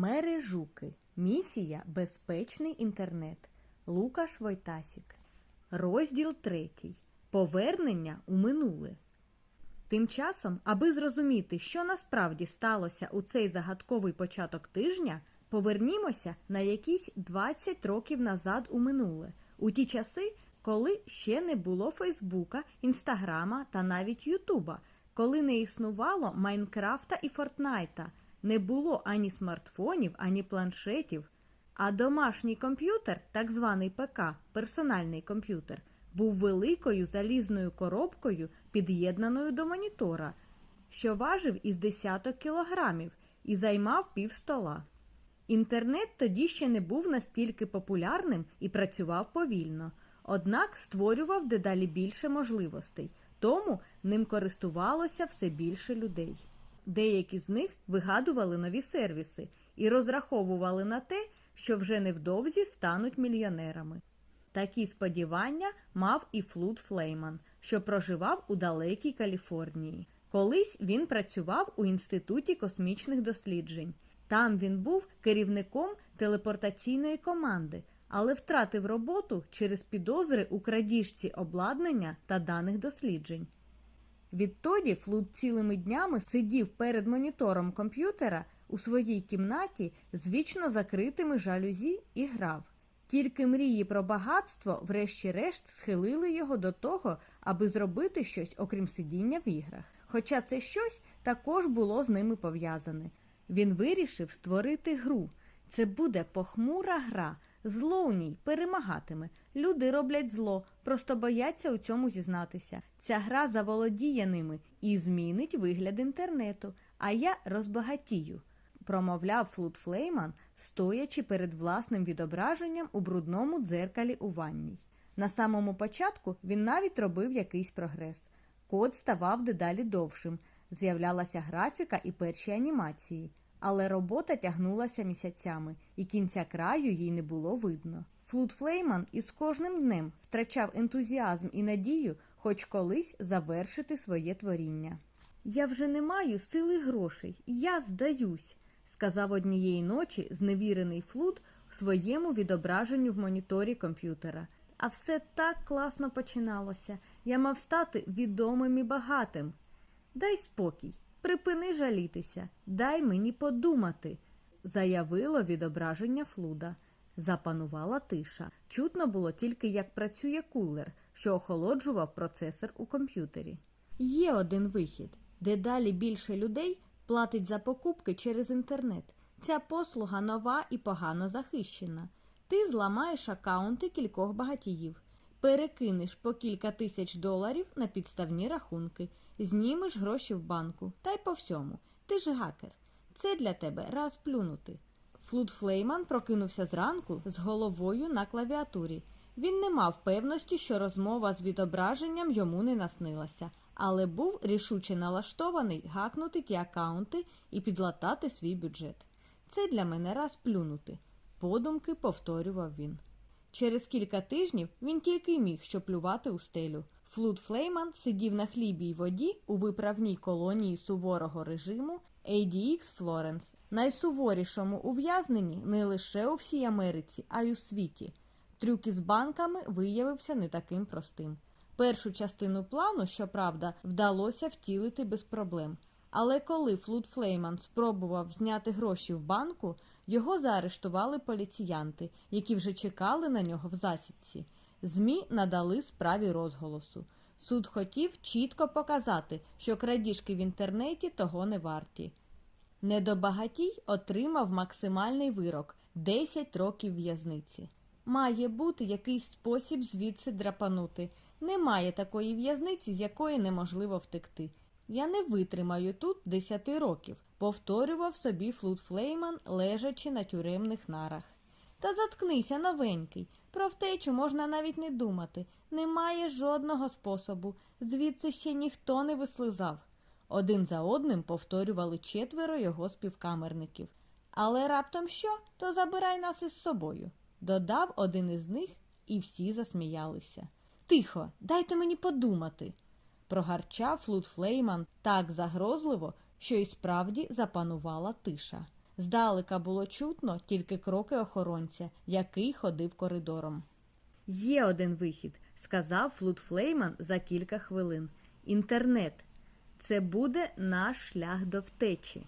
Мережуки. Місія Безпечний інтернет. Лукаш Войтасік. Розділ третій. Повернення у минуле. Тим часом, аби зрозуміти, що насправді сталося у цей загадковий початок тижня, повернімося на якісь 20 років назад у минуле, у ті часи, коли ще не було Фейсбука, Інстаграма та навіть Ютуба, коли не існувало Майнкрафта і Фортнайта, не було ані смартфонів, ані планшетів. А домашній комп'ютер, так званий ПК, персональний комп'ютер, був великою залізною коробкою, під'єднаною до монітора, що важив із десяток кілограмів і займав пів стола. Інтернет тоді ще не був настільки популярним і працював повільно, однак створював дедалі більше можливостей, тому ним користувалося все більше людей. Деякі з них вигадували нові сервіси і розраховували на те, що вже невдовзі стануть мільйонерами. Такі сподівання мав і Флуд Флейман, що проживав у далекій Каліфорнії. Колись він працював у Інституті космічних досліджень. Там він був керівником телепортаційної команди, але втратив роботу через підозри у крадіжці обладнання та даних досліджень. Відтоді Флуд цілими днями сидів перед монітором комп'ютера у своїй кімнаті з вічно закритими жалюзі і грав. Тільки мрії про багатство, врешті-решт, схилили його до того, аби зробити щось, окрім сидіння в іграх. Хоча це щось також було з ними пов'язане. Він вирішив створити гру. Це буде похмура гра. Зло у ній перемагатиме. Люди роблять зло, просто бояться у цьому зізнатися. Ця гра заволодіє ними і змінить вигляд інтернету, а я розбагатію, промовляв Флуд Флейман, стоячи перед власним відображенням у брудному дзеркалі у ванній. На самому початку він навіть робив якийсь прогрес. Код ставав дедалі довшим, з'являлася графіка і перші анімації. Але робота тягнулася місяцями, і кінця краю їй не було видно. Флуд Флейман із кожним днем втрачав ентузіазм і надію хоч колись завершити своє творіння. Я вже не маю сили грошей, я здаюсь, сказав однієї ночі зневірений Флуд своєму відображенню в моніторі комп'ютера. А все так класно починалося. Я мав стати відомим і багатим. Дай спокій, припини жалітися, дай мені подумати, заявило відображення Флуда. Запанувала тиша. Чутно було тільки, як працює кулер, що охолоджував процесор у комп'ютері. Є один вихід. Дедалі більше людей платить за покупки через інтернет. Ця послуга нова і погано захищена. Ти зламаєш акаунти кількох багатіїв, перекинеш по кілька тисяч доларів на підставні рахунки, знімеш гроші в банку та й по всьому. Ти ж гакер. Це для тебе раз плюнути. Флуд Флейман прокинувся зранку з головою на клавіатурі. Він не мав певності, що розмова з відображенням йому не наснилася, але був рішуче налаштований гакнути ті акаунти і підлатати свій бюджет. Це для мене раз плюнути, подумки повторював він. Через кілька тижнів він тільки й міг що плювати у стелю. Флуд Флейман сидів на хлібі й воді у виправній колонії суворого режиму ADX Florence, найсуворішому ув'язненні не лише у всій Америці, а й у світі. Трюк із банками виявився не таким простим. Першу частину плану, щоправда, вдалося втілити без проблем. Але коли Флуд Флейман спробував зняти гроші в банку, його заарештували поліціянти, які вже чекали на нього в засідці. ЗМІ надали справі розголосу. Суд хотів чітко показати, що крадіжки в інтернеті того не варті. Недобагатій отримав максимальний вирок 10 років в'язниці. Має бути якийсь спосіб звідси драпанути. Немає такої в'язниці, з якої неможливо втекти. Я не витримаю тут 10 років, повторював собі Флуд Флейман, лежачи на тюремних нарах. Та заткнися, новенький. Про втечу можна навіть не думати. Немає жодного способу. Звідси ще ніхто не вислизав. Один за одним повторювали четверо його співкамерників. Але раптом що, то забирай нас із собою. Додав один із них, і всі засміялися. Тихо, дайте мені подумати. Прогарчав Флуд Флейман так загрозливо, що й справді запанувала тиша. Здалека було чутно тільки кроки охоронця, який ходив коридором. Є один вихід, сказав Флут Флейман за кілька хвилин. Інтернет. Це буде наш шлях до втечі.